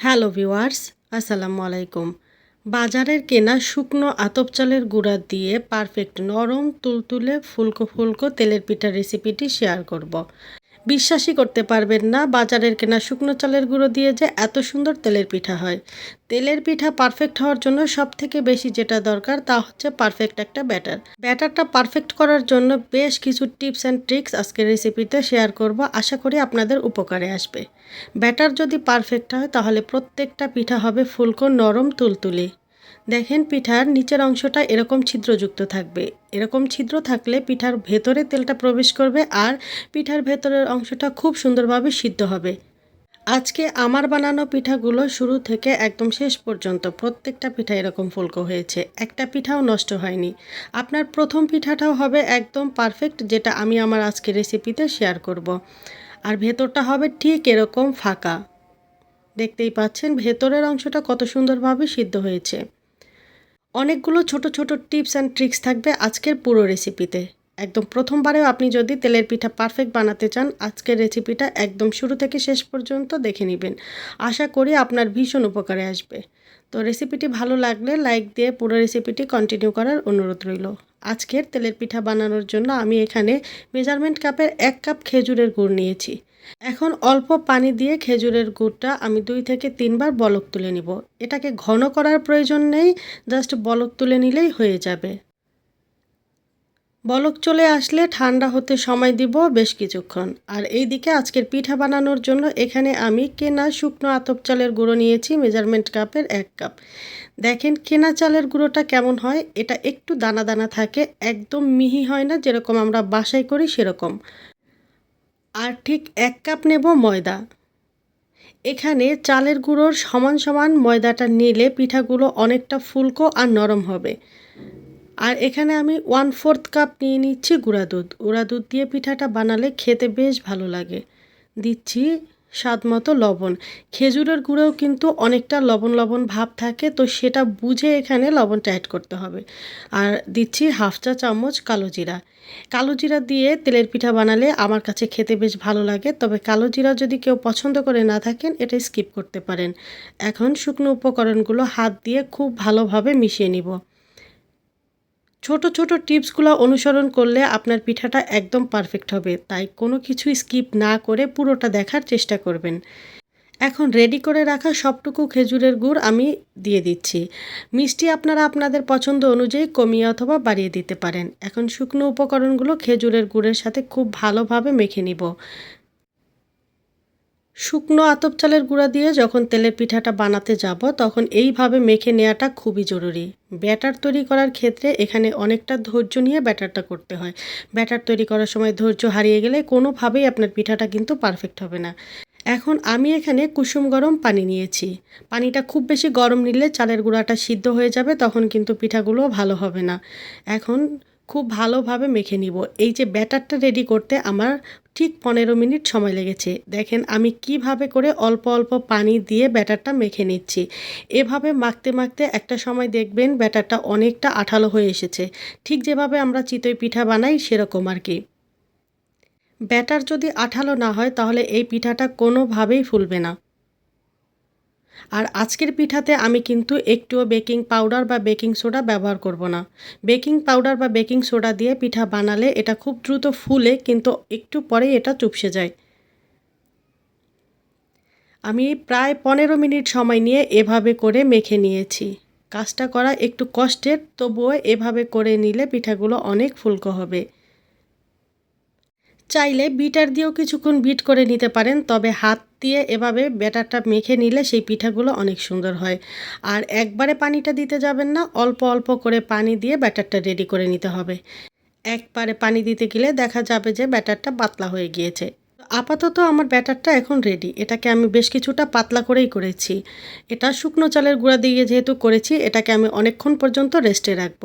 Hello viewers আসসালামু আলাইকুম বাজারের কেনা শুকনো আতপ চালের গুঁড়া দিয়ে পারফেক্ট নরম, তুলতুলে, ফুলকো ফুলকো তেলের পিঠা রেসিপিটি শেয়ার করব। বিশ্বাসই করতে পারবেন না। বাজারের কেনা শুকনো চালের গুঁড়ো দিয়ে যে এত সুন্দর তেলের পিঠা হয়। তেলের পিঠা পারফেক্ট হওয়ার জন্য সব থেকে বেশি যেটা দরকার তা হচ্ছে পারফেক্ট একটা ব্যাটার ব্যাটারটা পারফেক্ট করার জন্য বেশ কিছু টিপস অ্যান্ড ট্রিক্স আজকের রেসিপিতে শেয়ার করব। আশা করি আপনাদের উপকারে আসবে। ব্যাটার যদি পারফেক্ট হয়, তাহলে প্রত্যেকটা পিঠা হবে ফুলকো নরম তুলতুলে। দেখেন পিঠার নিচের অংশটা এরকম ছিদ্রযুক্ত থাকবে। এরকম ছিদ্র থাকলে পিঠার ভেতরে তেলটা প্রবেশ করবে আর পিঠার ভেতরের অংশটা খুব সুন্দরভাবে সিদ্ধ হবে। আজকে আমার বানানো পিঠাগুলো শুরু থেকে একদম শেষ পর্যন্ত প্রত্যেকটা পিঠা এরকম ফুলকো হয়েছে। একটা পিঠাও নষ্ট হয়নি। আপনার প্রথম পিঠাটাও হবে একদম পারফেক্ট যেটা আমি আমার আজকে রেসিপিতে শেয়ার করব। আর ভেতরটা হবে ঠিক এরকম ফাঁকা। দেখতেই পাচ্ছেন ভেতরের অংশটা কত সুন্দরভাবে সিদ্ধ হয়েছে। অনেকগুলো ছোট ছোট টিপস অ্যান্ড ট্রিক্স থাকবে আজকের পুরো রেসিপিতে। একদম প্রথমবারেও আপনি যদি তেলের পিঠা পারফেক্ট বানাতে চান, আজকের রেসিপিটা একদম শুরু থেকে শেষ পর্যন্ত দেখে নেবেন। আশা করি আপনার ভীষণ উপকারে আসবে। তো রেসিপিটি ভালো লাগলে লাইক দিয়ে পুরো রেসিপিটি কন্টিনিউ করার অনুরোধ রইল। আজকের তেলের পিঠা বানানোর জন্য আমি এখানে মেজারমেন্ট কাপের এক কাপ খেজুরের গুড় নিয়েছি। এখন অল্প পানি দিয়ে খেজুরের গুড়টা আমি দুই থেকে তিনবার বলক তুলে নিব। এটাকে ঘন করার প্রয়োজন নেই জাস্ট বলক তুলে নিলেই হয়ে যাবে। বলক চলে আসলে ঠান্ডা হতে সময় দিব বেশ কিছুক্ষণ। আর এই দিকে আজকের পিঠা বানানোর জন্য এখানে আমি কেনা শুকনো আতপ চালের গুঁড়ো নিয়েছি, মেজারমেন্ট কাপের এক কাপ। দেখেন কেনা চালের গুঁড়োটা কেমন হয়, এটা একটু দানা দানা থাকে, একদম মিহি হয় না, যেরকম আমরা বাসায় করি সেরকম। আর ঠিক এক কাপ নেব ময়দা। এখানে চালের গুঁড়োর সমান সমান ময়দাটা নিলে পিঠাগুলো অনেকটা ফুলকো আর নরম হবে। আর এখানে আমি ওয়ান ফোর্থ কাপ নিয়ে নিচ্ছি গুঁড়া দুধ। গুঁড়া দুধ দিয়ে পিঠাটা বানালে খেতে বেশ ভালো লাগে। দিচ্ছি স্বাদ মতো লবণ। খেজুরের গুঁড়োও কিন্তু অনেকটা লবণ লবণ ভাব থাকে, তো সেটা বুঝে এখানে লবণটা অ্যাড করতে হবে। আর দিচ্ছি হাফ চা চামচ কালো জিরা। কালো জিরা দিয়ে তেলের পিঠা বানালে আমার কাছে খেতে বেশ ভালো লাগে, তবে কালো জিরা যদি কেউ পছন্দ করে না থাকেন, এটা স্কিপ করতে পারেন। এখন শুকনো উপকরণগুলো হাত দিয়ে খুব ভালোভাবে মিশিয়ে নিব। ছোট ছোট টিপসগুলো অনুসরণ করলে আপনার পিঠাটা একদম পারফেক্ট হবে। তাই কোনো কিছু স্কিপ না করে পুরোটা দেখার চেষ্টা করবেন। এখন রেডি করে রাখা সবটুকু খেজুরের গুড় আমি দিয়ে দিচ্ছি। মিষ্টি আপনারা আপনাদের পছন্দ অনুযায়ী কমিয়ে অথবা বাড়িয়ে দিতে পারেন। এখন শুকনো উপকরণগুলো খেজুরের গুড়ের সাথে খুব ভালোভাবে মেখে নিব। শুকনো আতপ চালের গুঁড়া দিয়ে যখন তেলের পিঠাটা বানাতে যাব, তখন এইভাবে মেখে নেওয়াটা খুবই জরুরি। ব্যাটার তৈরি করার ক্ষেত্রে এখানে অনেকটা ধৈর্য নিয়ে ব্যাটারটা করতে হয়। ব্যাটার তৈরি করার সময় ধৈর্য হারিয়ে গেলে কোনোভাবেই আপনার পিঠাটা কিন্তু পারফেক্ট হবে না। এখন আমি এখানে কুসুম গরম পানি নিয়েছি। পানিটা খুব বেশি গরম নিলে চালের গুঁড়াটা সিদ্ধ হয়ে যাবে, তখন কিন্তু পিঠাগুলো ভালো হবে না। এখন খুব ভালোভাবে মেখে নিব। এই যে ব্যাটারটা রেডি করতে আমার ঠিক পনেরো মিনিট সময় লেগেছে। দেখেন আমি কীভাবে করে অল্প অল্প পানি দিয়ে ব্যাটারটা মেখে নিচ্ছি। এভাবে মাখতে মাখতে একটা সময় দেখবেন ব্যাটারটা অনেকটা আঠালো হয়ে এসেছে। ঠিক যেভাবে আমরা চিতই পিঠা বানাই সেরকম আর কি। ব্যাটার যদি আঠালো না হয় তাহলে এই পিঠাটা কোনোভাবেই ফুলবে না। আর আজকের পিঠাতে আমি কিন্তু একটুও বেকিং পাউডার বা বেকিং সোডা ব্যবহার করব না। বেকিং পাউডার বা বেকিং সোডা দিয়ে পিঠা বানালে এটা খুব দ্রুত ফুলে কিন্তু একটু পরেই এটা চুপসে যায়। আমি প্রায় পনেরো মিনিট সময় নিয়ে এভাবে করে মেখে নিয়েছি। কাজটা করা একটু কষ্টের, তবুও এভাবে করে নিলে পিঠাগুলো অনেক ফুলকো হবে। চাইলে বিটার দিয়েও কিছুক্ষণ বিট করে নিতে পারেন, তবে হাত দিয়ে এভাবে ব্যাটারটা মেখে নিলে সেই পিঠাগুলো অনেক সুন্দর হয়। আর একবারে পানিটা দিতে যাবেন না, অল্প অল্প করে পানি দিয়ে ব্যাটারটা রেডি করে নিতে হবে। একবারে পানি দিতে গেলে দেখা যাবে যে ব্যাটারটা পাতলা হয়ে গিয়েছে। আপাতত আমার ব্যাটারটা এখন রেডি এটাকে আমি বেশ কিছুটা পাতলা করেই করেছি। এটা শুকনো চালের গুঁড়া দিয়ে যেহেতু করেছি, এটাকে আমি অনেকক্ষণ পর্যন্ত রেস্টে রাখব।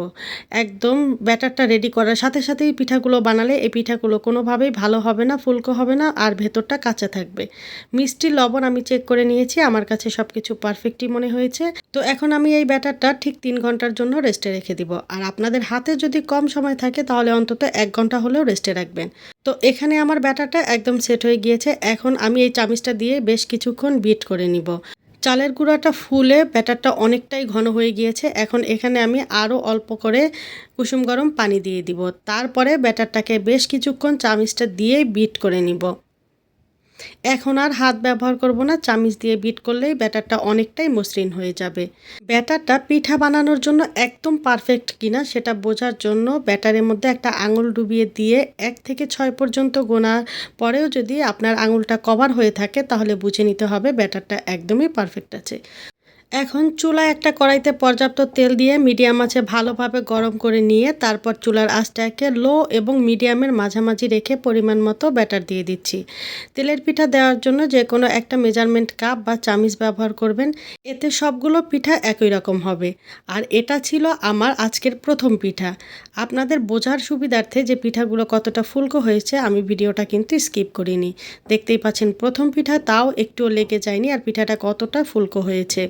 একদম ব্যাটারটা রেডি করার সাথে সাথেই পিঠাগুলো বানালে এই পিঠাগুলো কোনোভাবেই ভালো হবে না, ফুলকো হবে না, আর ভেতরটা কাঁচা থাকবে। মিষ্টি লবণ আমি চেক করে নিয়েছি, আমার কাছে সব কিছু পারফেক্টই মনে হয়েছে। তো এখন আমি এই ব্যাটারটা ঠিক তিন ঘণ্টার জন্য রেস্টে রেখে দিব। আর আপনাদের হাতে যদি কম সময় থাকে, তাহলে অন্তত এক ঘণ্টা হলেও রেস্টে রাখবেন। তো এখানে আমার ব্যাটারটা একদম সেট হয়ে গিয়েছে। এখন আমি এই চামিচটা দিয়ে বেশ কিছুক্ষণ বিট করে নিব। চালের গুঁড়াটা ফুলে ব্যাটারটা অনেকটাই ঘন হয়ে গিয়েছে। এখন এখানে আমি আরও অল্প করে কুসুম গরম পানি দিয়ে দিব। তারপরে ব্যাটারটাকে বেশ কিছুক্ষণ চামিচটা দিয়ে বিট করে নিব। এখন আর হাত ব্যবহার করব না, চামিচ দিয়ে বিট করলেই ব্যাটারটা অনেকটাই মসৃণ হয়ে যাবে। ব্যাটারটা পিঠা বানানোর জন্য একদম পারফেক্ট কিনা সেটা বোঝার জন্য ব্যাটারের মধ্যে একটা আঙুল ডুবিয়ে দিয়ে এক থেকে ছয় পর্যন্ত গোনার পরেও যদি আপনার আঙুলটা কভার হয়ে থাকে, তাহলে বুঝে নিতে হবে ব্যাটারটা একদমই পারফেক্ট আছে। এখন চুলায় একটা কড়াইতে পর্যাপ্ত তেল দিয়ে মিডিয়াম আছে ভালোভাবে গরম করে নিয়ে তারপর চুলার আঁচটাকে লো এবং মিডিয়ামের মাঝামাঝি রেখে পরিমাণ মতো ব্যাটার দিয়ে দিচ্ছি। তেলের পিঠা দেওয়ার জন্য যে কোনো একটা মেজারমেন্ট কাপ বা চামিচ ব্যবহার করবেন, এতে সবগুলো পিঠা একই রকম হবে। আর এটা ছিল আমার আজকের প্রথম পিঠা। আপনাদের বোঝার সুবিধার্থে যে পিঠাগুলো কতটা ফুলকো হয়েছে, আমি ভিডিওটা কিন্তু স্কিপ করিনি। দেখতেই পাচ্ছেন প্রথম পিঠা, তাও একটুও লেগে যায়নি আর পিঠাটা কতটা ফুলকো হয়েছে।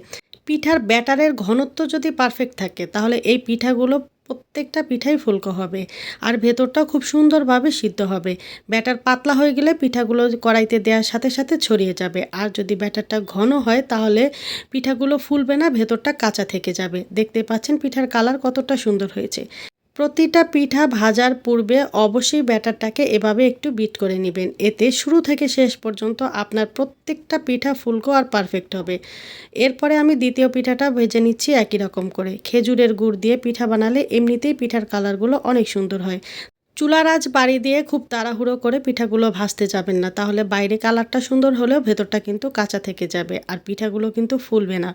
পিঠার ব্যাটারের ঘনত্ব যদি পারফেক্ট থাকে, তাহলে এই পিঠাগুলো প্রত্যেকটা পিঠাই ফুলকো হবে। আর ভেতরটাও খুব সুন্দরভাবে সিদ্ধ হবে। ব্যাটার পাতলা হয়ে গেলে পিঠাগুলো কড়াইতে দেওয়ার সাথে সাথে ছড়িয়ে যাবে। আর যদি ব্যাটারটা ঘন হয়, তাহলে পিঠাগুলো ফুলবে না, ভেতরটা কাঁচা থেকে যাবে। দেখতে পাচ্ছেন পিঠার কালার কতটা সুন্দর হয়েছে। প্রতিটা পিঠা ভাজার পূর্বে অবশ্যই ব্যাটারটাকে এভাবে একটু বিট করে নেবেন। এতে শুরু থেকে শেষ পর্যন্ত আপনার প্রত্যেকটা পিঠা ফুলকো আর পারফেক্ট হবে। এরপরে আমি দ্বিতীয় পিঠাটা ভেজে নিচ্ছি একই রকম করে। খেজুরের গুড় দিয়ে পিঠা বানালে এমনিতেই পিঠার কালারগুলো অনেক সুন্দর হয়। চুলার আঁচ বাড়ি দিয়ে খুব তাড়াহুড়ো করে পিঠাগুলো ভাজতে যাবেন না। তাহলে বাইরে কালারটা সুন্দর হলেও ভেতরটা কিন্তু কাঁচা থেকে যাবে আর পিঠাগুলো কিন্তু ফুলবে না।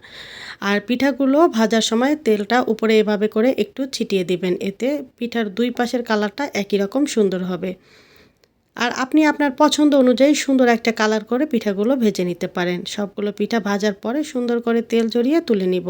আর পিঠাগুলো ভাজার সময় তেলটা উপরে এভাবে করে একটু ছিটিয়ে দিবেন। এতে পিঠার দুই পাশের কালারটা একই রকম সুন্দর হবে। আর আপনি আপনার পছন্দ অনুযায়ী সুন্দর একটা কালার করে পিঠাগুলো ভেজে নিতে পারেন। সবগুলো পিঠা ভাজার পরে সুন্দর করে তেল জড়িয়ে তুলে নিব।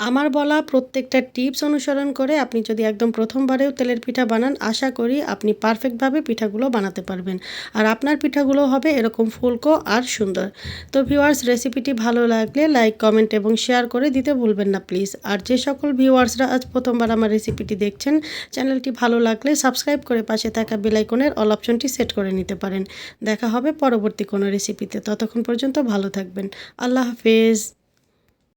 আমার বলা প্রত্যেকটা টিপস অনুসরণ করে আপনি যদি একদম প্রথমবারেও তেলের পিঠা বানান, আশা করি আপনি পারফেক্টভাবে পিঠাগুলো বানাতে পারবেন। আর আপনার পিঠাগুলো হবে এরকম ফুলকো আর সুন্দর। তো ভিউয়ার্স রেসিপিটি ভালো লাগলে লাইক কমেন্ট এবং শেয়ার করে দিতে ভুলবেন না প্লিজ আর যে সকল ভিউয়ার্সরা আজ প্রথমবার আমার রেসিপিটি দেখছেন চ্যানেলটি ভালো লাগলে সাবস্ক্রাইব করে পাশে থাকা বেলাইকনের অল অপশনটি সেট করে নিতে পারেন। দেখা হবে পরবর্তী কোনো রেসিপিতে ততক্ষণ পর্যন্ত ভালো থাকবেন। আল্লাহ হাফেজ।